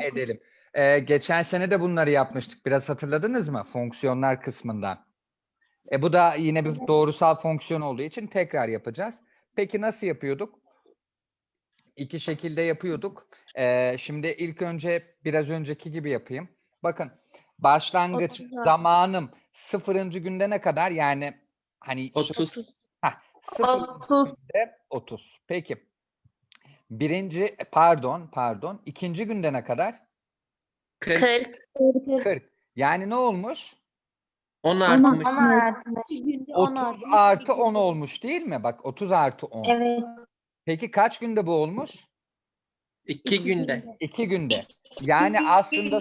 edelim. Ee, geçen sene de bunları yapmıştık. Biraz hatırladınız mı? Fonksiyonlar kısmında. E, bu da yine bir doğrusal fonksiyon olduğu için tekrar yapacağız. Peki nasıl yapıyorduk? İki şekilde yapıyorduk. Ee, şimdi ilk önce biraz önceki gibi yapayım. Bakın başlangıç zamanım sıfırıncı günde ne kadar? Yani hani 30. sıfırıncı Otuz. günde 30. Peki. Birinci pardon pardon ikinci günde ne kadar? 40. 40. 40. Yani ne olmuş? 10 artmış. On artmış. 30 artı 10 olmuş değil mi? Bak 30 artı 10. Evet. Peki kaç günde bu olmuş? 2 günde. 2 günde. Yani aslında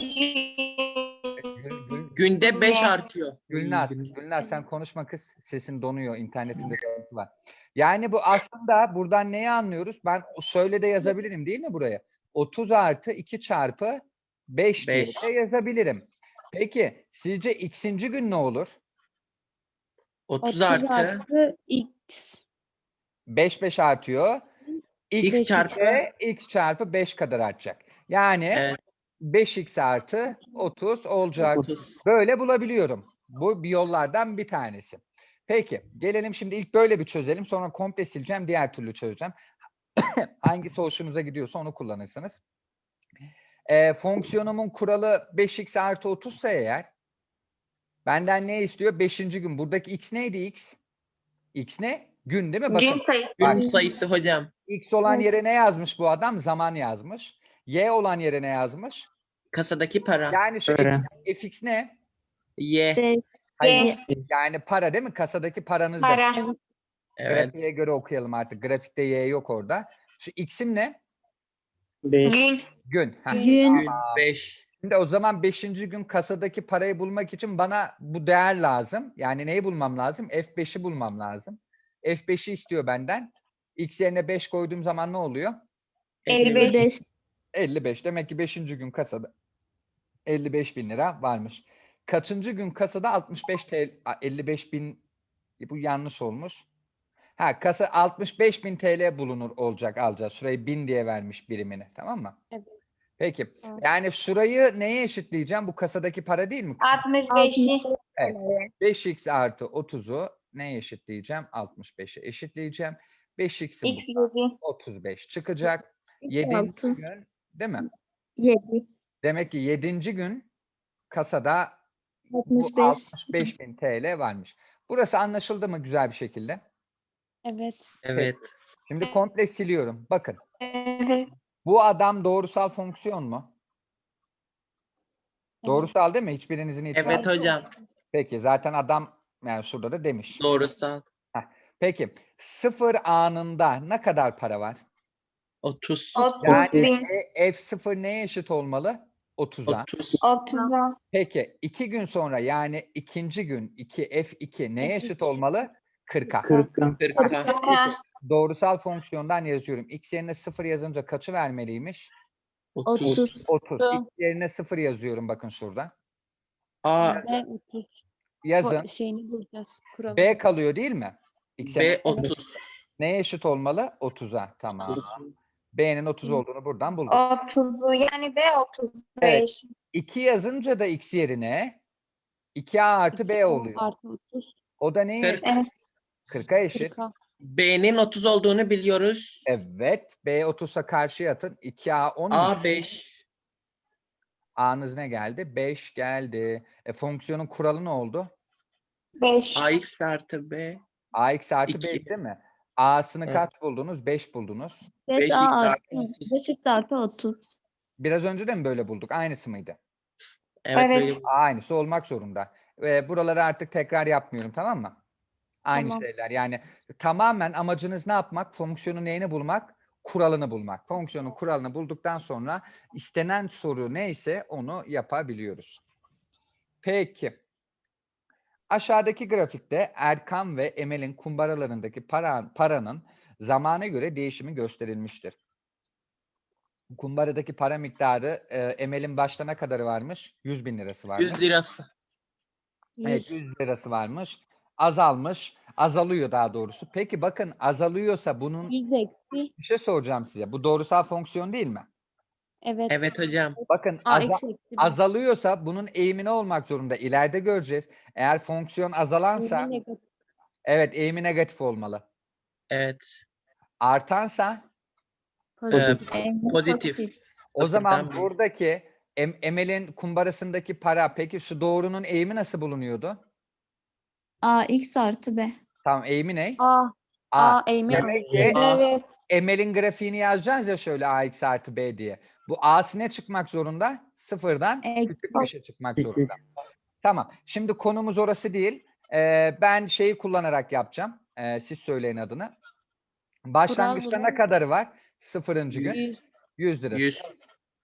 Günde 5 artıyor. Gülnaz, Gülnaz sen konuşma kız. Sesin donuyor. internetinde sıkıntı var. Yani bu aslında buradan neyi anlıyoruz? Ben şöyle de yazabilirim değil mi buraya? 30 artı 2 çarpı 5 diye Beş. de yazabilirim. Peki sizce x'inci gün ne olur? 30 artı x. 5 5 artıyor. X, X çarpı- x çarpı 5 kadar artacak. Yani evet, 5x artı 30 olacak. 30. Böyle bulabiliyorum. Bu bir yollardan bir tanesi. Peki gelelim şimdi ilk böyle bir çözelim. Sonra komple sileceğim. Diğer türlü çözeceğim. Hangisi hoşunuza gidiyorsa onu kullanırsınız. Ee, fonksiyonumun kuralı 5x artı 30 ise eğer benden ne istiyor? 5. gün. Buradaki x neydi x? x ne? Gün değil mi? Bakın. Gün sayısı. Bak. Gün sayısı hocam. X olan yere ne yazmış bu adam? Zaman yazmış. Y olan yere ne yazmış? Kasadaki para. Yani şu Para. fx, fx ne? Y. Hayır, yani para değil mi? Kasadaki paranız da. Para. Evet. Grafiğe göre okuyalım artık. Grafikte y yok orada. Şu x'im ne? 5. Gün. Gün. Heh. Gün. Gün 5. Şimdi o zaman 5. gün kasadaki parayı bulmak için bana bu değer lazım. Yani neyi bulmam lazım? F5'i bulmam lazım. F5'i istiyor benden. X yerine 5 koyduğum zaman ne oluyor? 55. 55. Demek ki 5. gün kasada 55 bin lira varmış. Kaçıncı gün kasada 65 TL, a, 55 bin bu yanlış olmuş. Ha kasa 65 bin TL bulunur olacak alacağız. Şurayı bin diye vermiş birimini tamam mı? Evet. Peki. Evet. Yani şurayı neye eşitleyeceğim? Bu kasadaki para değil mi? 65'i. 5x artı 30'u neye eşitleyeceğim? 65'e eşitleyeceğim. 5x'in X 7. 35 çıkacak. 7. altı. gün değil mi? 7. Demek ki 7. gün kasada 65. 65 bin TL varmış. Burası anlaşıldı mı güzel bir şekilde? Evet. Evet. Şimdi komple siliyorum. Bakın Evet. bu adam doğrusal fonksiyon mu? Doğrusal değil mi? Hiçbirinizin itirazı Evet yok. hocam. Peki zaten adam yani şurada da demiş. Doğrusal. Peki sıfır anında ne kadar para var? 30. 30 Yani bin. e- F0 neye eşit olmalı? 30'a. 30. 30'a. Peki iki gün sonra yani ikinci gün 2 F2 neye eşit olmalı? 40'a. 40. 40'a. Doğrusal fonksiyondan yazıyorum. X yerine 0 yazınca kaçı vermeliymiş? 30. 30. 30. X yerine 0 yazıyorum bakın şurada. A. 30 Yazın. şeyini bulacağız. Kuralı. B kalıyor değil mi? X B 30. neye eşit olmalı? 30'a. Tamam. B'nin 30 olduğunu buradan bulduk. 30'u yani B 35. Evet. 2 yazınca da X yerine 2A artı B oluyor. Artı 30. O da neye Kırk. eşit? Evet. 40'a eşit. 40'a. B'nin 30 olduğunu biliyoruz. Evet. B 30'a karşı atın. 2A 10 mu? A 5. A'nız ne geldi? 5 geldi. E, fonksiyonun kuralı ne oldu? 5. AX artı B. AX artı İki. 5 değil mi? A'sını Evet. kaç buldunuz? 5 buldunuz. 5 5x A artı artı 30. 5 artı 30. Biraz önce de mi böyle bulduk? Aynısı mıydı? Evet, Evet. böyle. Aynısı olmak zorunda. Ve buraları artık tekrar yapmıyorum tamam mı? Aynı Tamam. şeyler. Yani tamamen amacınız ne yapmak? Fonksiyonun neyini bulmak? Kuralını bulmak. Fonksiyonun kuralını bulduktan sonra istenen soru neyse onu yapabiliyoruz. Peki. Aşağıdaki grafikte Erkan ve Emel'in kumbaralarındaki para, paranın zamana göre değişimi gösterilmiştir. Kumbaradaki para miktarı e, Emel'in başta ne kadarı varmış? 100 bin lirası varmış. 100 lirası. Evet 100 lirası varmış. Azalmış. Azalıyor daha doğrusu. Peki bakın azalıyorsa bunun 100 eksi bir şey soracağım size. Bu doğrusal fonksiyon değil mi? Evet. Evet hocam. Bakın aza- bir. azalıyorsa bunun eğimine olmak zorunda. İleride göreceğiz. Eğer fonksiyon azalansa Eğimi negatif. evet eğimi negatif olmalı. Evet. Artansa Pozitif. Pozitif. o zaman büyük. buradaki em- Emel'in kumbarasındaki para peki şu doğrunun eğimi nasıl bulunuyordu? A x artı B. Tamam eğimi ne? A. A. A eğimi Demek ki. Evet. Emel'in grafiğini yazacağız ya şöyle ax artı b diye. Bu a'sı ne çıkmak zorunda? Sıfırdan Eksi. küçük bir şey çıkmak zorunda. Tamam. Şimdi konumuz orası değil. Ee, ben şeyi kullanarak yapacağım. Ee, siz söyleyin adını. Başlangıçta ne kadarı var? Sıfırıncı gün. 100, 100 lira. 100.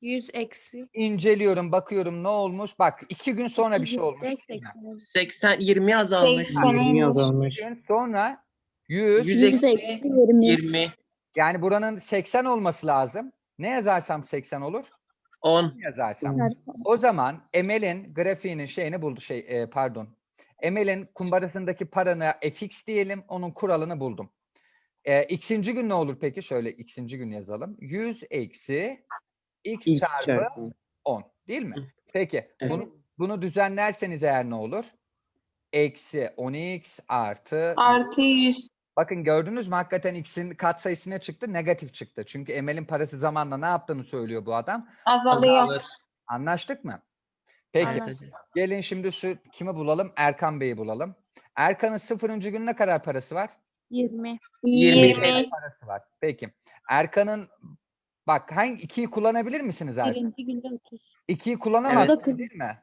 100 eksi. İnceliyorum, bakıyorum ne olmuş. Bak iki gün sonra bir şey olmuş. 105 değil mi? 80. 80 20 azalmış. 80 azalmış. Gün sonra 100. 100 100 eksi eksi 20. 20. Yani buranın 80 olması lazım. Ne yazarsam 80 olur? 10. yazarsam. O zaman Emel'in grafiğinin şeyini buldu şey e, pardon. Emel'in kumbarasındaki paranı fx diyelim. Onun kuralını buldum. E, x'inci gün ne olur peki? Şöyle x'inci gün yazalım. 100 eksi x, X çarpı çarpı 10 değil mi? Peki Evet. bunu, bunu düzenlerseniz eğer ne olur? Eksi 10x artı Artı 100. Bakın gördünüz mü hakikaten x'in katsayısı ne çıktı? Negatif çıktı. Çünkü Emel'in parası zamanla ne yaptığını söylüyor bu adam. Azalıyor. Azalır. Anlaştık mı? Peki. Anlaştık. Gelin şimdi şu kimi bulalım? Erkan Bey'i bulalım. Erkan'ın sıfırıncı gün ne kadar parası var? 20. 20. 20. Parası var. Peki. Erkan'ın bak hangi ikiyi kullanabilir misiniz Erkan? Birinci günde 30. İkiyi kullanamazsınız Evet. değil mi?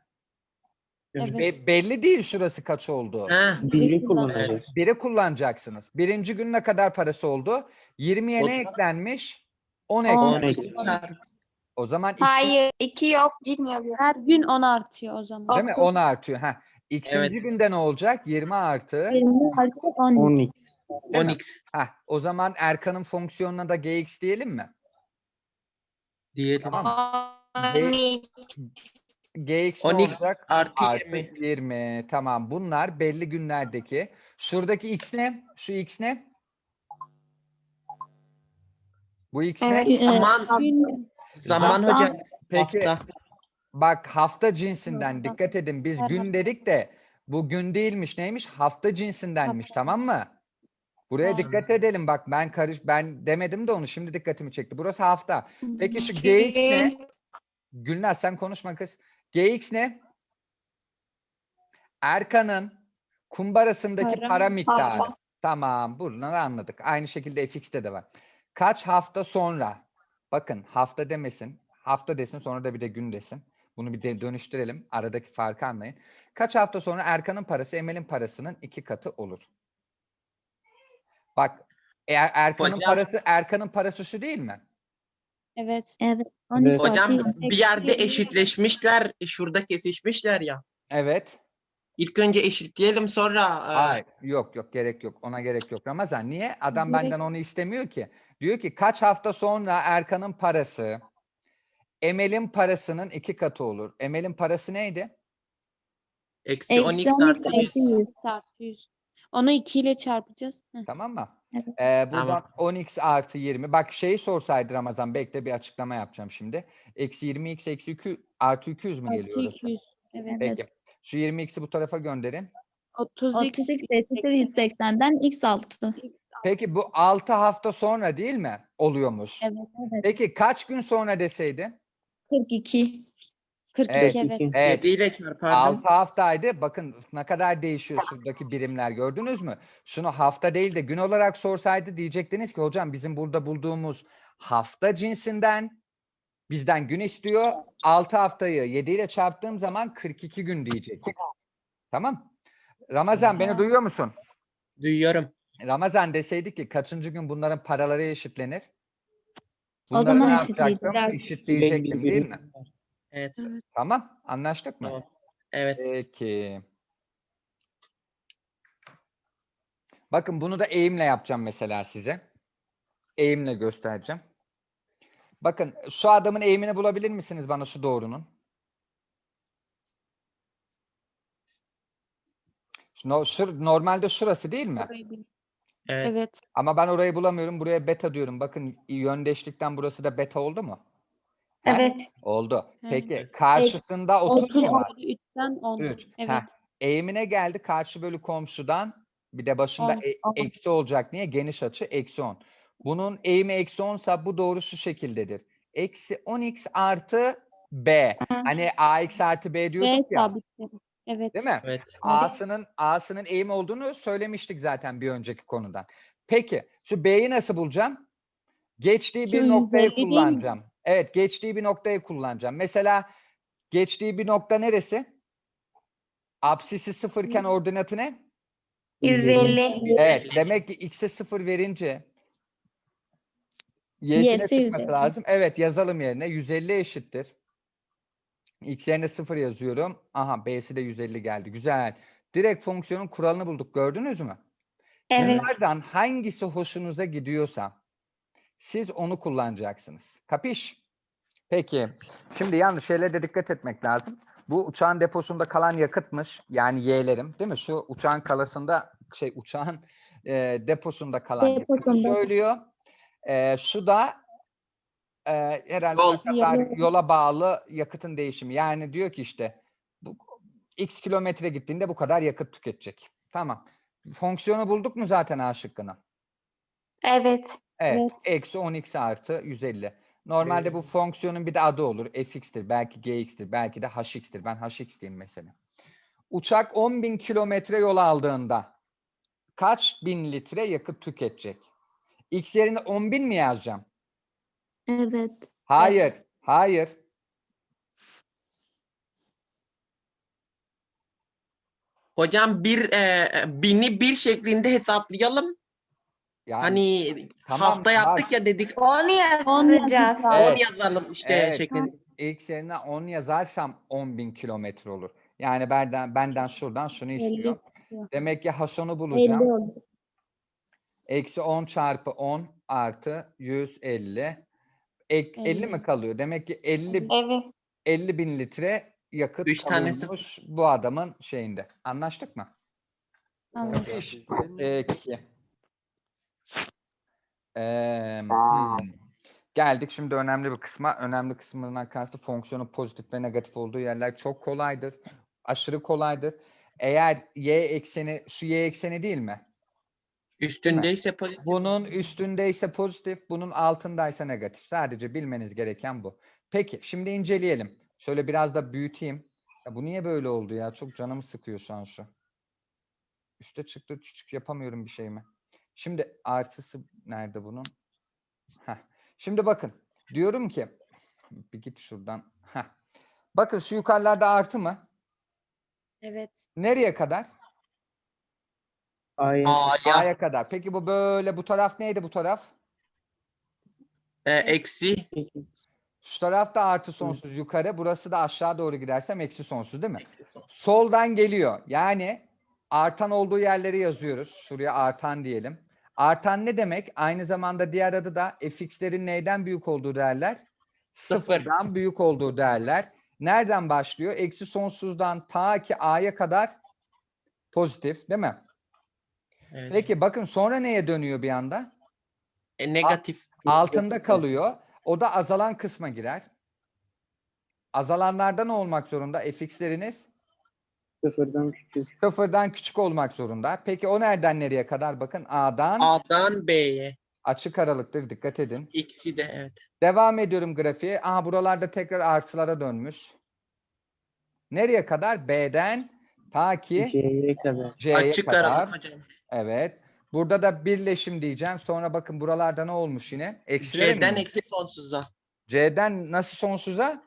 Evet. Be- belli değil şurası kaç oldu. Biri kullanacağız. Biri kullanacaksınız. Birinci gün ne kadar parası oldu? 20'ye ne eklenmiş? 10 On. eklenmiş. 10 çarpı. O zaman iki, Hayır. 2 yok. Girmiyor bir. Her gün 10 artıyor o zaman. değil mi? Otuz. 10 artıyor. Ha. X'inci Evet. günde ne olacak? 20 artı. 20 artı 10. 12. Değil mi? 12 Ha, o zaman Erkan'ın fonksiyonuna da gx diyelim mi? diyelim. Ani. Gx ne 12 olacak? artı Artı 20. 20. Tamam. Bunlar belli günlerdeki. Şuradaki x ne? Şu x ne? Bu x Evet. ne? Zaman Gün zaman Zaman. hocam. Peki Hafta. bak hafta cinsinden dikkat edin. Biz gün dedik de bu gün değilmiş. Neymiş? Hafta cinsindenmiş. Hafta. Tamam mı? Buraya dikkat edelim. Bak ben karış ben demedim de onu şimdi dikkatimi çekti. Burası hafta. Peki şu gx ne? Gülnaz sen konuşma kız. GX ne? Erkan'ın kumbarasındaki Para para, miktarı. Para. Tamam, bunları anladık. Aynı şekilde FX'te de var. Kaç hafta sonra? Bakın hafta demesin. Hafta desin sonra da bir de gün desin. Bunu bir de dönüştürelim. Aradaki farkı anlayın. Kaç hafta sonra Erkan'ın parası Emel'in parasının iki katı olur? Bak eğer Erkan'ın parası Erkan'ın parası şu değil mi? Evet. Evet. 12 Evet. artı Hocam 20. bir yerde Eksi. eşitleşmişler. Şurada kesişmişler ya. Evet. İlk önce eşitleyelim sonra e, Hayır, yok yok gerek yok. Ona gerek yok. Ramazan niye? Adam Gerek benden onu istemiyor ki. Diyor ki kaç hafta sonra Erkan'ın parası Emel'in parasının iki katı olur. Emel'in parası neydi? eksi Eksi 12 12 artı 100. artı 100. Çarpı 100. Onu 2 ile çarpacağız. Heh. Tamam mı? Evet. Ee, buradan Tamam. 10x artı 20. Bak şeyi sorsaydı Ramazan bekle bir açıklama yapacağım şimdi. Eksi 20x eksi 2 artı 200 mü geliyor Artı orası? 200. Evet. Peki. Şu 20x'i bu tarafa gönderin. 30 30 x eşittir 180'den x altı. Peki bu 6 hafta sonra değil mi? Oluyormuş. Evet. Evet. Peki kaç gün sonra deseydi? 42. 42 Evet. evet. Evet. 7 ile çarpardım. 6 haftaydı. Bakın ne kadar değişiyor şuradaki birimler gördünüz mü? Şunu hafta değil de gün olarak sorsaydı diyecektiniz ki hocam bizim burada bulduğumuz hafta cinsinden bizden gün istiyor. 6 haftayı 7 ile çarptığım zaman 42 gün diyecek. Tamam. Ramazan beni duyuyor musun? Duyuyorum. Ramazan deseydi ki kaçıncı gün bunların paraları eşitlenir? O Bunları zaman ne eşitleyecektim. Eşitleyecektim değil mi? Evet. Tamam. Anlaştık mı? Tamam. Evet. Peki. Bakın bunu da eğimle yapacağım mesela size. Eğimle göstereceğim. Bakın şu adamın eğimini bulabilir misiniz bana şu doğrunun? No- şur- normalde şurası değil mi? Evet. Ama ben orayı bulamıyorum. Buraya beta diyorum. Bakın yöndeşlikten burası da beta oldu mu? Evet. Oldu. Peki karşısında 30 30 mu var? oldu. 3'ten 10. 3. Evet. Eğimine geldi karşı bölü komşudan bir de başında On, e- on. eksi olacak. Niye? Geniş açı eksi 10. Bunun eğimi eksi 10 sa bu doğru şu şekildedir. Eksi 10x artı b. Hani ax artı b B diyorduk ya. sabitleri. Evet. Değil mi? Evet. A'sının A'sının eğim olduğunu söylemiştik zaten bir önceki konudan. Peki şu B'yi nasıl bulacağım? Geçtiği bir noktayı 150 değil mi? kullanacağım. Evet, geçtiği bir noktayı kullanacağım. Mesela geçtiği bir nokta neresi? Apsisi sıfırken ordinatı ne? 150. Evet, demek ki x'e sıfır verince y'sine Y'si çıkması 150. lazım. Evet, yazalım yerine. 150 eşittir. X yerine 0 yazıyorum. Aha B'si de 150 geldi. Güzel. Direkt fonksiyonun kuralını bulduk. Gördünüz mü? Evet. Bunlardan hangisi hoşunuza gidiyorsa siz onu kullanacaksınız. Kapiş? Peki. Şimdi yanlış şeylere de dikkat etmek lazım. Bu uçağın deposunda kalan yakıtmış. Yani Y'lerim değil mi? Şu uçağın kalasında şey uçağın e, deposunda kalan yakıtı Deposunda. söylüyor. E, şu da e, herhalde Yol. kadar yola bağlı yakıtın değişimi. Yani diyor ki işte bu x kilometre gittiğinde bu kadar yakıt tüketecek. Tamam. Fonksiyonu bulduk mu zaten A şıkkını? Evet. Evet. Evet. Eksi 10x artı 150. Normalde bu fonksiyonun bir de adı olur. fx'tir, belki gx'tir, belki de hx'tir. Ben hx diyeyim mesela. Uçak 10.000 kilometre yol aldığında kaç bin litre yakıt tüketecek? X yerine 10.000 mi yazacağım? Evet. Hayır. Hayır. Hocam bir e, bini bir şeklinde hesaplayalım. Yani hani tamam, hafta yaptık ya dedik 10 On yazacağız. yazacağız. 10 Evet. yazalım işte Evet. şeklinde. X yerine 10 yazarsam 10.000 kilometre olur. Yani benden benden şuradan şunu istiyor. Demek ki Hasan'ı 50 bulacağım. Eksi 10 çarpı 10 artı 150. Ek, 50 mi 50. kalıyor? Demek ki 50 Evet. 50 bin litre yakıt Üç tanesi- bu adamın şeyinde. Anlaştık mı? Anladım. Peki. Eee, hmm. Geldik şimdi önemli bir kısma. Önemli kısmından kastı fonksiyonun pozitif ve negatif olduğu yerler çok kolaydır. Aşırı kolaydır. Eğer y ekseni şu y ekseni değil mi? Üstündeyse pozitif. Bunun üstündeyse pozitif, bunun altındaysa negatif. Sadece bilmeniz gereken bu. Peki, şimdi inceleyelim. Şöyle biraz da büyüteyim. Ya bu niye böyle oldu ya? Çok canımı sıkıyor şu an şu. Üste çıktı, küçük yapamıyorum bir şey mi? Şimdi artısı nerede bunun? Heh. Şimdi bakın. Diyorum ki bir git şuradan. Heh. Bakın şu yukarılarda artı mı? Evet. Nereye kadar? A'ya A'ya kadar. Peki bu böyle bu taraf neydi bu taraf? e, eksi Şu taraf da artı sonsuz yukarı. Burası da aşağı doğru gidersem eksi sonsuz değil mi? eksi son. Soldan geliyor. Yani artan olduğu yerleri yazıyoruz. Şuraya artan diyelim. Artan ne demek? Aynı zamanda diğer adı da fx'lerin neyden büyük olduğu değerler? Sıfır. Sıfırdan büyük olduğu değerler. Nereden başlıyor? Eksi sonsuzdan ta ki a'ya kadar pozitif değil mi? Evet. Peki bakın sonra neye dönüyor bir anda? E, negatif. altında kalıyor. O da azalan kısma girer. Azalanlarda ne olmak zorunda? fx'leriniz Sıfırdan küçük. sıfırdan küçük olmak zorunda. Peki o nereden nereye kadar? Bakın A'dan A'dan B'ye. açık aralıktır. Dikkat edin. İkisi de evet. Devam ediyorum grafiğe. Aha buralarda tekrar artılara dönmüş. Nereye kadar? B'den ta ki C'ye kadar. C'ye Açık kadar. aralık hocam. Evet. Burada da birleşim diyeceğim. Sonra bakın buralarda ne olmuş yine? Eksilere mi C'den eksi sonsuza. C'den nasıl sonsuza?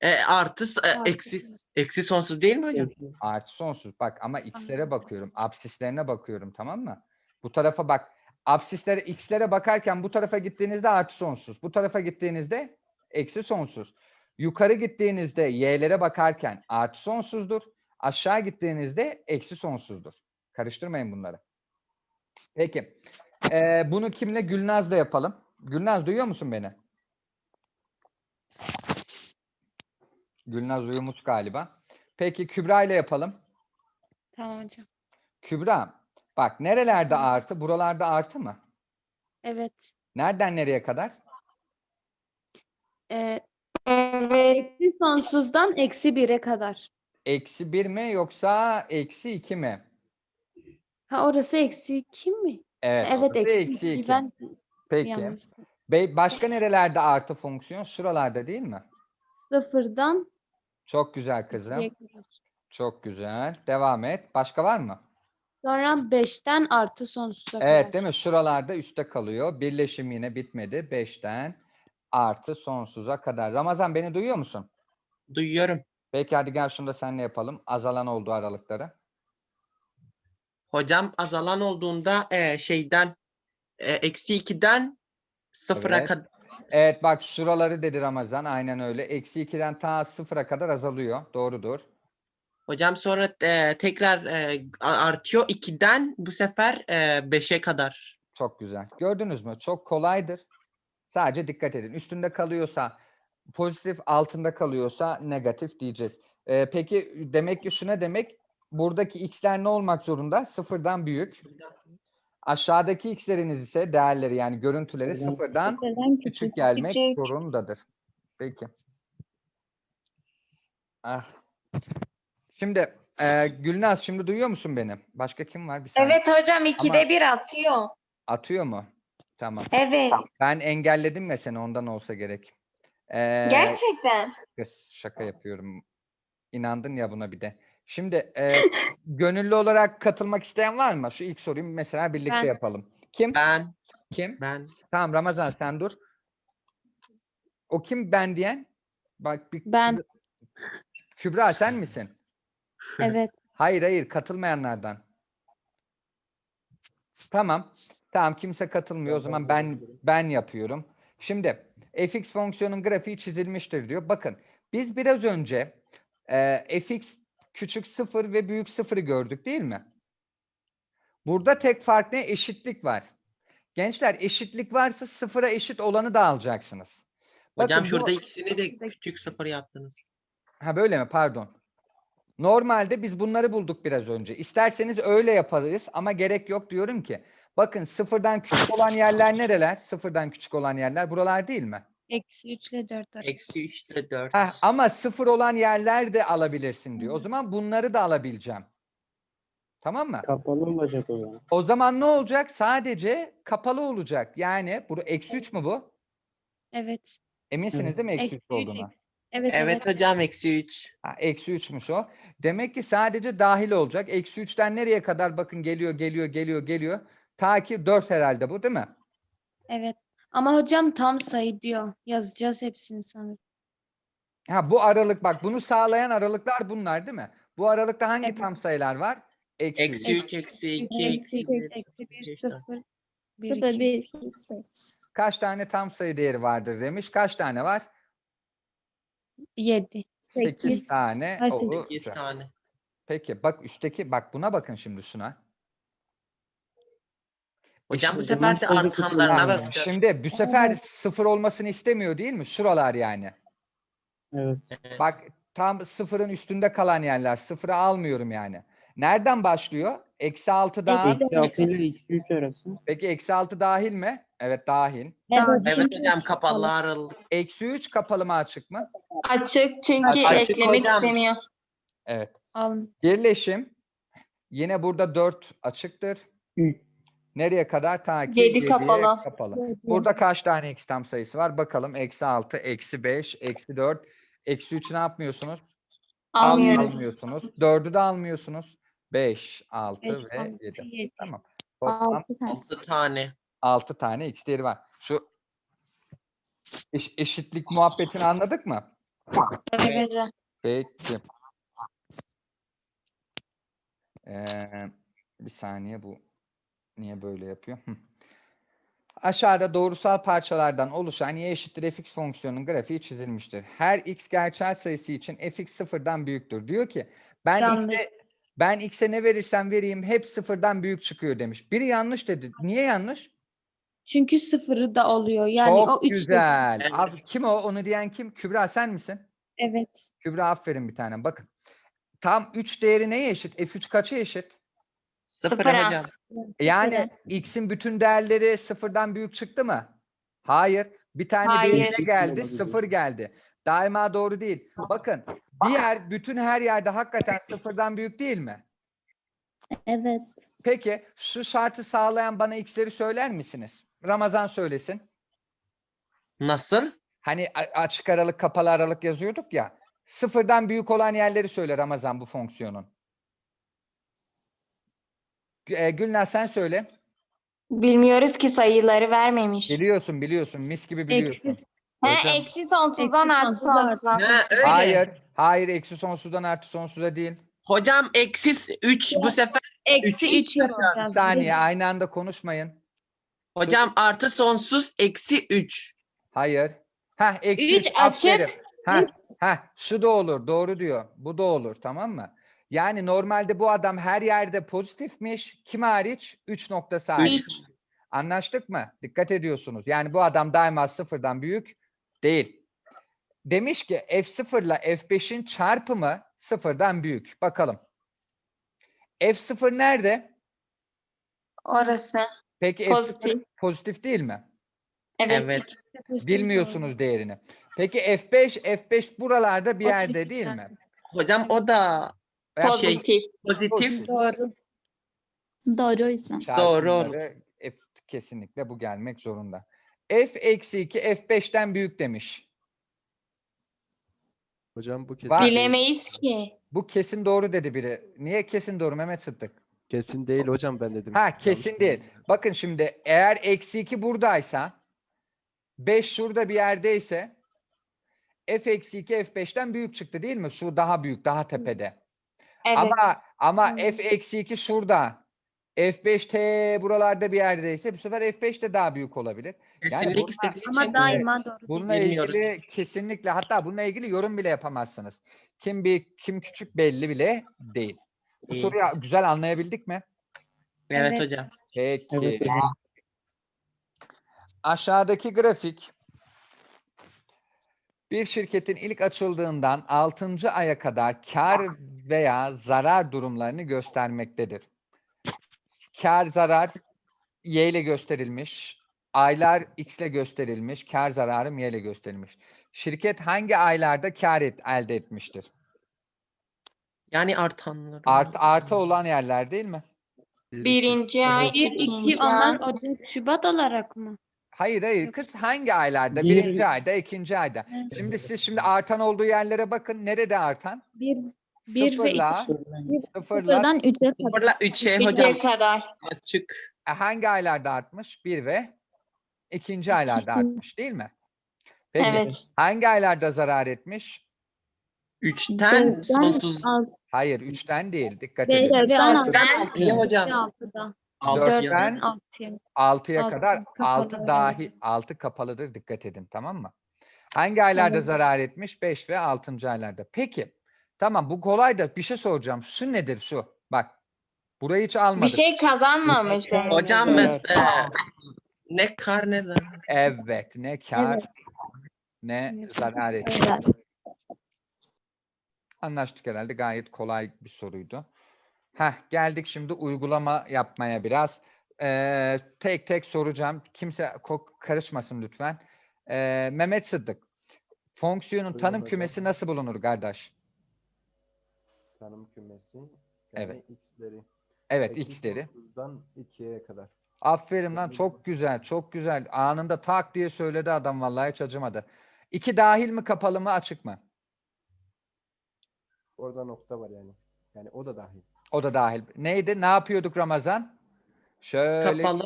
E, artı, e, eksi, eksi sonsuz değil mi hocam? Artı sonsuz. Bak ama x'lere bakıyorum. Absislerine bakıyorum tamam mı? Bu tarafa bak. Absislere x'lere bakarken bu tarafa gittiğinizde artı sonsuz. Bu tarafa gittiğinizde eksi sonsuz. Yukarı gittiğinizde y'lere bakarken artı sonsuzdur. Aşağı gittiğinizde eksi sonsuzdur. Karıştırmayın bunları. Peki. Ee, bunu kimle? Gülnaz'la yapalım. Gülnaz duyuyor musun beni? Gülnaz uyumuş galiba. Peki Kübra ile yapalım. Tamam hocam. Kübra, bak nerelerde artı? Buralarda artı mı? Evet. Nereden nereye kadar? Ee. Eksi sonsuzdan eksi 1'e kadar. Eksi 1 mi yoksa eksi 2 mi? Ha orası eksi 2 mi? Evet. Evet orası eksi eksi 2. 2. Ben Peki. Be- başka nerelerde artı fonksiyon? Şuralarda değil mi? Sıfırdan Çok güzel kızım. Çok güzel. Devam et. Başka var mı? Sonra 5'ten artı sonsuza Evet kadar. değil mi? Şuralarda üstte kalıyor. Birleşim yine bitmedi. 5'ten artı sonsuza kadar. Ramazan beni duyuyor musun? Duyuyorum. Peki hadi gel şunu da seninle yapalım. Azalan olduğu aralıkları. Hocam azalan olduğunda e, şeyden e, eksi 2'den sıfıra Evet. kadar Evet bak şuraları dedi Ramazan. Aynen öyle. Eksi 2'den ta sıfıra kadar azalıyor. Doğrudur. Hocam sonra e, tekrar e, artıyor 2'den bu sefer e, 5'e kadar. Çok güzel. Gördünüz mü? Çok kolaydır. Sadece dikkat edin. Üstünde kalıyorsa pozitif, altında kalıyorsa negatif diyeceğiz. Ee, peki demek ki şu ne demek? Buradaki x'ler ne olmak zorunda? Sıfırdan büyük. Aşağıdaki x'leriniz ise değerleri yani görüntüleri Sıfırdan sıfırdan Sıfırdan küçük gelmek Küçük. zorundadır. Peki. Ah. Şimdi e, Gülnaz şimdi duyuyor musun beni? Başka kim var? Bir saniye. Evet hocam ikide Ama- bir atıyor. Atıyor mu? Tamam. Evet. Ben engelledim ya seni ondan olsa gerek. Ee, Gerçekten. kız, şaka yapıyorum. İnandın ya buna bir de. Şimdi e, gönüllü olarak katılmak isteyen var mı? Şu ilk soruyu mesela birlikte Ben. yapalım. Kim? Ben Kim? ben Tamam Ramazan sen dur. O kim ben diyen? Bak bir Ben. Kübra sen misin? Evet. Hayır hayır katılmayanlardan. Tamam. Tamam kimse katılmıyor. O zaman ben ben yapıyorum. Şimdi fx fonksiyonun grafiği çizilmiştir diyor. Bakın biz biraz önce e, fx küçük sıfır ve büyük sıfırı gördük değil mi? Burada tek fark ne? Eşitlik var. Gençler eşitlik varsa sıfıra eşit olanı da alacaksınız. hocam Bakın bu- şurada ikisini de küçük sıfır yaptınız. Ha böyle mi? Pardon. Normalde biz bunları bulduk biraz önce. İsterseniz öyle yaparız ama gerek yok diyorum ki. Bakın sıfırdan küçük olan yerler nereler? Sıfırdan küçük olan yerler buralar değil mi? Eksi 3 ile 4 arası. Eksi 3 ile 4. Heh, ama sıfır olan yerler de alabilirsin diyor. O zaman bunları da alabileceğim. Tamam mı? Kapalı olacak o zaman. O zaman ne olacak? Sadece kapalı olacak. Yani bu eksi 3 mü bu? Evet. Eminsiniz değil mi eksi Eksi 3 üç, olduğuna? Evet. Evet hocam eksi 3. Ha, eksi 3'müş o. Demek ki sadece dahil olacak. Eksi 3'ten nereye kadar bakın geliyor, geliyor, geliyor, geliyor. Ta ki 4 herhalde bu değil mi? Evet. Ama hocam tam sayı diyor. Yazacağız hepsini sanırım. Ha bu aralık bak bunu sağlayan aralıklar bunlar değil mi? Bu aralıkta hangi Evet. tam sayılar var? Eksi, üç. Eksi 3, eksi 2, eksi 1. Eksi 1, işte. 0, 1, Sıfır, 2. bir, iki, sıfır. Kaç tane tam sayı değeri vardır demiş. Kaç tane var? 7. 8 Sekiz. tane. Ay, Oo, 8 güzel. tane. Peki bak üstteki bak buna bakın şimdi şuna. Hocam bu sefer de Tamam, bakacağız. Şimdi bu sefer sıfır olmasını istemiyor değil mi? Şuralar yani. Evet. Bak tam sıfırın üstünde kalan yerler. Sıfıra almıyorum yani. Nereden başlıyor? Eksi 6 daha. Eksi 6 ile eksi 3 arası. Peki eksi 6 dahil mi? Evet dahil. Evet. Evet hocam kapalı aralık. Eksi 3 kapalı mı açık mı? Açık çünkü Açık eklemek hocam. istemiyor. Evet. Al. Birleşim. Yine burada 4 açıktır. Üç. Nereye kadar? Ta ki Yedi 7'ye kapalı. kapalı. Burada kaç tane x tam sayısı var? Bakalım. Eksi 6, eksi 5, eksi 4. Eksi 3 ne yapmıyorsunuz? Almıyoruz. Almıyorsunuz. 4'ü de almıyorsunuz. 5, 6 Beş, ve altı, 7. yedi. Tamam. Toplam Altı tane. 6 tane. 6 tane x değeri var. Şu eş- eşitlik muhabbetini anladık mı? Evet. Peki. Ee, bir saniye bu niye böyle yapıyor? Hı. Aşağıda doğrusal parçalardan oluşan y eşittir fx fonksiyonunun grafiği çizilmiştir. Her x gerçel sayısı için fx sıfırdan büyüktür. Diyor ki ben Yanlış. x'e ben x'e ne verirsem vereyim hep sıfırdan büyük çıkıyor demiş. Biri yanlış dedi. Niye yanlış? Çünkü sıfırı da oluyor. Yani Çok o 3 güzel. Abi, kim o? Onu diyen kim? Kübra sen misin? Evet. Kübra aferin bir tane. Bakın. Tam 3 değeri neye eşit? F3 kaça eşit? 0 Sıfıra. hocam. Yani Sıfıra. x'in bütün değerleri sıfırdan büyük çıktı mı? Hayır. Bir tane Hayır. geldi, sıfır geldi. Daima doğru değil. Bakın diğer bütün her yerde hakikaten sıfırdan büyük değil mi? Evet. Peki şu şartı sağlayan bana x'leri söyler misiniz? Ramazan söylesin. Nasıl? Hani açık aralık kapalı aralık yazıyorduk ya. Sıfırdan büyük olan yerleri söyle Ramazan bu fonksiyonun. E, Gülnaz sen söyle. Bilmiyoruz ki sayıları vermemiş. Biliyorsun biliyorsun mis gibi biliyorsun. Eksi. He, Hocam- eksi sonsuzdan Eksi artı sonsuz artı. sonsuzdan. Ha, öyle. Hayır. Hayır eksi sonsuzdan artı sonsuza değil. Hocam eksi 3 bu sefer Eksi Üçü 3 sıfır. Bir saniye aynı anda konuşmayın. hocam artı sonsuz eksi 3. Hayır. Heh, eksi Üç üç, açık. aferin. Heh, heh, şu da olur. Doğru diyor. Bu da olur. Tamam mı? Yani normalde bu adam her yerde pozitifmiş. Kim hariç? 3 noktası hariç. Üç. Anlaştık mı? Dikkat ediyorsunuz. Yani bu adam daima sıfırdan büyük değil. Demiş ki F0 ile F5'in çarpımı sıfırdan büyük. Bakalım. F0 nerede? Orası. Peki F0 Pozitif. pozitif değil mi? Evet. Evet. Bilmiyorsunuz değerini. Peki F5, F5 buralarda bir yerde pozitif değil mi? Hocam o da Veya şey Pozitif. pozitif. Doğru. Doğru o yüzden. Doğru F kesinlikle bu gelmek zorunda. F eksi 2 F5'ten büyük demiş. Hocam bu kesin Var. Bilemeyiz ki. Bu kesin doğru dedi biri. Niye kesin doğru Mehmet Sıddık? Kesin değil hocam ben dedim. Ha kesin değil. Bakın şimdi eğer eksi 2 buradaysa 5 şurada bir yerdeyse f eksi 2 f5'ten büyük çıktı değil mi? Şu daha büyük, daha tepede. Evet. Ama ama Hmm. f eksi 2 şurada. F5 t buralarda bir yerdeyse bu sefer F5 de daha büyük olabilir. Kesinlik istediği Ama için daima doğru. Bununla Bilmiyoruz. ilgili kesinlikle hatta bununla ilgili yorum bile yapamazsınız. Kim büyük, kim küçük belli bile değil. Bu Değil. soruyu güzel anlayabildik mi? Evet, Evet. hocam. Peki. Aşağıdaki grafik bir şirketin ilk açıldığından 6. aya kadar kar veya zarar durumlarını göstermektedir. Kar zarar Y ile gösterilmiş, aylar X ile gösterilmiş, kar zararım Y ile gösterilmiş. Şirket hangi aylarda kar et, elde etmiştir? Yani artanlar. Art, artı olan yerler değil mi? Bir, Birinci ay, ikinci ay. Ocak, Şubat olarak mı? Hayır hayır kız hangi aylarda? Bir- Birinci ayda, ikinci ayda. Evet. Şimdi siz şimdi artan olduğu yerlere bakın. Nerede artan? Bir, bir ve Sıfırla, sıfırla. sıfırdan üçe. Sıfırla 3'e hocam Üçe kadar. açık. E, hangi aylarda artmış? Bir ve ikinci aylarda artmış değil mi? Peki Evet. hangi aylarda zarar etmiş? 3'ten Dörtten sonsuz Hayır üçten değil dikkat edin. beşten Üçten altıya hocam. 6'dan 6'ya 6'ya kadar 6 dahi 6 kapalıdır dikkat edin tamam mı? Hangi aylarda evet. zarar etmiş? 5 ve 6. aylarda. Peki. Tamam bu kolay da bir şey soracağım. Şu nedir şu? Bak. Burayı hiç almadık. Bir şey kazanmamış. demek. Hocam evet. E, ne kar ne zarar. Evet ne kar evet. ne zarar etmiş. Evet. Anlaştık herhalde gayet kolay bir soruydu. Heh, geldik şimdi uygulama yapmaya biraz. Ee, tek tek soracağım. Kimse karışmasın lütfen. Ee, Mehmet Sıddık. Fonksiyonun Buyurun tanım hocam. kümesi nasıl bulunur kardeş? Tanım kümesi. Yani Evet. x'leri. Evet, eksi x'leri. sonsuzdan 2'ye kadar. Aferin lan çok güzel, çok güzel. Anında tak diye söyledi adam vallahi hiç acımadı. İki dahil mi kapalı mı açık mı? Orada nokta var yani. Yani o da dahil. O da dahil. Neydi? Ne yapıyorduk Ramazan? Şöyle Kapalı.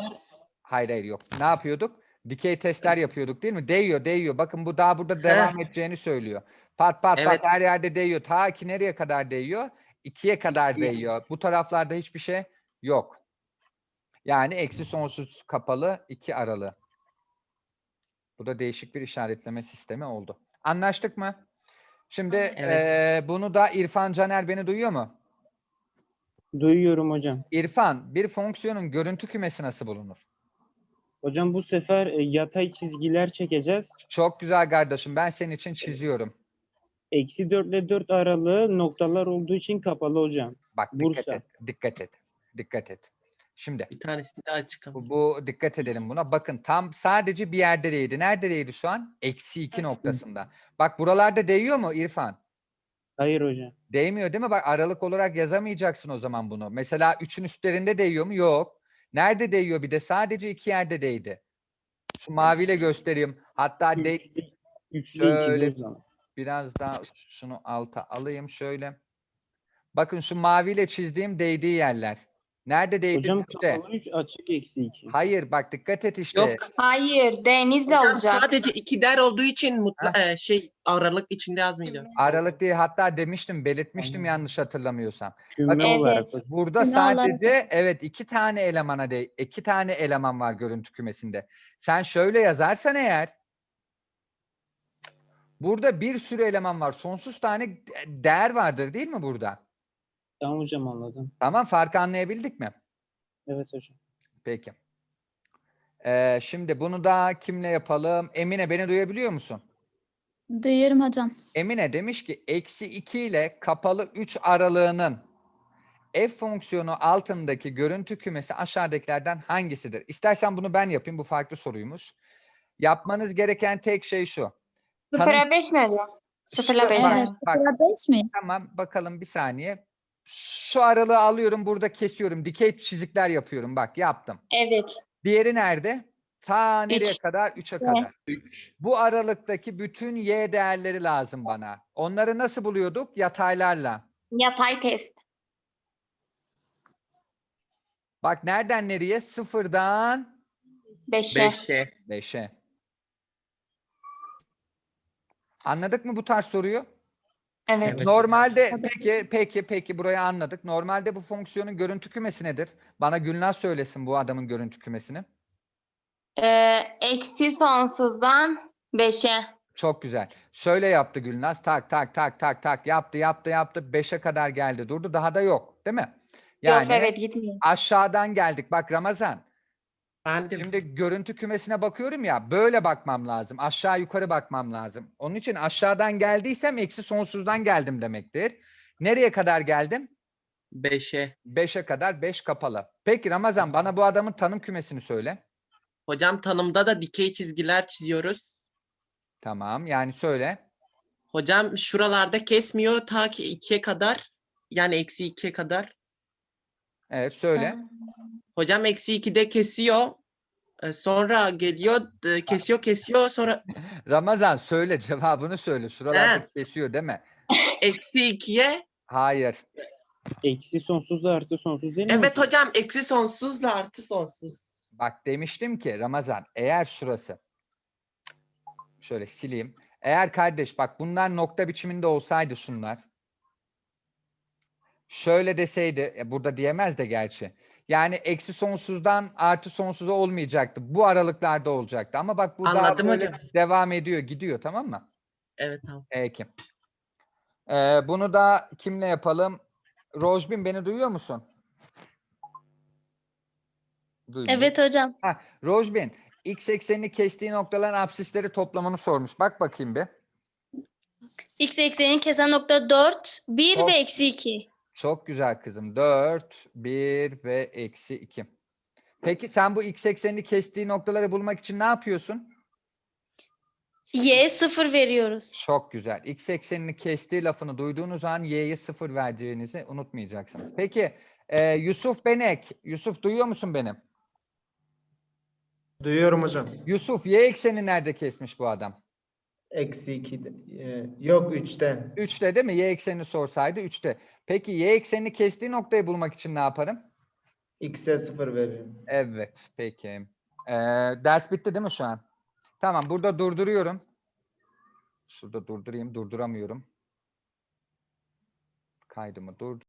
Hayır hayır yok. Ne yapıyorduk? Dikey testler yapıyorduk değil mi? Değiyor değiyor. Bakın bu daha burada devam edeceğini söylüyor. Pat pat Evet. pat her yerde değiyor. Ta ki nereye kadar değiyor? İkiye kadar İkiye. değiyor. Bu taraflarda hiçbir şey yok. Yani eksi sonsuz kapalı iki aralı. Bu da değişik bir işaretleme sistemi oldu. Anlaştık mı? Şimdi Evet. eee, bunu da İrfan Caner beni duyuyor mu? Duyuyorum hocam. İrfan bir fonksiyonun görüntü kümesi nasıl bulunur? Hocam bu sefer e, yatay çizgiler çekeceğiz. Çok güzel kardeşim. Ben senin için çiziyorum. Eksi 4 ile 4 aralığı noktalar olduğu için kapalı hocam. Bak dikkat Bursa. et. Dikkat et. Dikkat et. Şimdi Bir tanesini daha çıkalım. bu, bu dikkat edelim buna. Bakın tam sadece bir yerde değdi. Nerede değdi şu an? Eksi 2 noktasında. Bak buralarda değiyor mu İrfan? Hayır hocam. Değmiyor değil mi? Bak aralık olarak yazamayacaksın o zaman bunu. Mesela 3'ün üstlerinde değiyor mu? Yok. Nerede değiyor bir de? Sadece iki yerde değdi. Şu maviyle göstereyim. Hatta de, Şöyle- biraz daha şunu alta alayım şöyle. Bakın şu maviyle çizdiğim değdiği yerler. Nerede değdi? Hocam kapalı 3 açık eksi 2. Hayır bak dikkat et işte. Yok Hayır, denizle hocam olacak. sadece iki der olduğu için mutla e, şey aralık içinde yazmayacağız. Aralık değil hatta demiştim belirtmiştim Anladım. yanlış hatırlamıyorsam. Bakın- olarak. Evet. Burada olarak- sadece evet iki tane elemana de iki tane eleman var görüntü kümesinde. Sen şöyle yazarsan eğer burada bir sürü eleman var. Sonsuz tane de- değer vardır değil mi burada? Tamam hocam anladım. Tamam farkı anlayabildik mi? Evet hocam. Peki. Ee, şimdi bunu da kimle yapalım? Emine beni duyabiliyor musun? Duyuyorum hocam. Emine demiş ki eksi 2 ile kapalı 3 aralığının f fonksiyonu altındaki görüntü kümesi aşağıdakilerden hangisidir? İstersen bunu ben yapayım. Bu farklı soruymuş. Yapmanız gereken tek şey şu. Tanım- Sıfıra beş mi hocam? Sıfırla beş. Bak, Evet. bak, Sıra 5 mi? tamam bakalım bir saniye. Şu aralığı alıyorum burada kesiyorum. Dikey çizikler yapıyorum. Bak yaptım. Evet. Diğeri nerede? Ta nereye Üç. kadar? 3'e kadar. Bu aralıktaki bütün y değerleri lazım bana. Onları nasıl buluyorduk? Yataylarla. Yatay test. Bak nereden nereye? Sıfırdan Beşe. 5'te. 5'e. Anladık mı bu tarz soruyu? Evet. Evet. Normalde peki peki peki burayı anladık. Normalde bu fonksiyonun görüntü kümesi nedir? Bana Gülnaz söylesin bu adamın görüntü kümesini. Ee, eksi sonsuzdan beşe. Çok güzel. Şöyle yaptı Gülnaz. Tak tak tak tak tak yaptı yaptı yaptı. 5'e kadar geldi durdu. Daha da yok değil mi? Yok evet gitmiyor. aşağıdan geldik. Bak Ramazan. Ben de Şimdi görüntü kümesine bakıyorum ya böyle bakmam lazım. Aşağı yukarı bakmam lazım. Onun için aşağıdan geldiysem eksi sonsuzdan geldim demektir. Nereye kadar geldim? 5'e. 5'e kadar 5 kapalı. Peki Ramazan bana bu adamın tanım kümesini söyle. Hocam tanımda da dikey çizgiler çiziyoruz. Tamam yani söyle. Hocam şuralarda kesmiyor ta ki 2'ye kadar. Yani eksi 2'ye kadar. Evet söyle. Hocam eksi 2'de kesiyor. e, Sonra geliyor e, kesiyor kesiyor sonra Ramazan söyle cevabını söyle. Şuralarda kesiyor değil mi? eksi 2'ye. Hayır. Eksi sonsuzla artı sonsuz değil mi? Evet hocam eksi sonsuzla artı sonsuz. Bak demiştim ki Ramazan eğer şurası şöyle sileyim. Eğer kardeş bak bunlar nokta biçiminde olsaydı şunlar. Şöyle deseydi e, burada diyemez de gerçi. Yani eksi sonsuzdan artı sonsuza olmayacaktı. Bu aralıklarda olacaktı. Ama bak bu daha Anladım böyle hocam. devam ediyor gidiyor tamam mı? Evet tamam. Peki. Ee, bunu da kimle yapalım? Rojbin beni duyuyor musun? Duymuyor. Evet hocam. Rojbin, x eksenini kestiği noktaların absisleri toplamını sormuş. Bak bakayım bir. X eksenin kesen nokta 4, 1 Çok- ve eksi 2. Çok güzel kızım. 4, 1 ve eksi 2. Peki sen bu x eksenini kestiği noktaları bulmak için ne yapıyorsun? Y 0 veriyoruz. Çok güzel. X eksenini kestiği lafını duyduğunuz an y'ye 0 vereceğinizi unutmayacaksınız. Peki e, Yusuf Benek. Yusuf duyuyor musun beni? Duyuyorum hocam. Yusuf y ekseni nerede kesmiş bu adam? Eksi 2. yok 3'te. 3'te değil mi? Y eksenini sorsaydı 3'te. Peki y eksenini kestiği noktayı bulmak için ne yaparım? X'e 0 veririm. Evet, peki. Ee, ders bitti değil mi şu an? Tamam, burada durduruyorum. Şurada durdurayım, durduramıyorum. Kaydımı dur.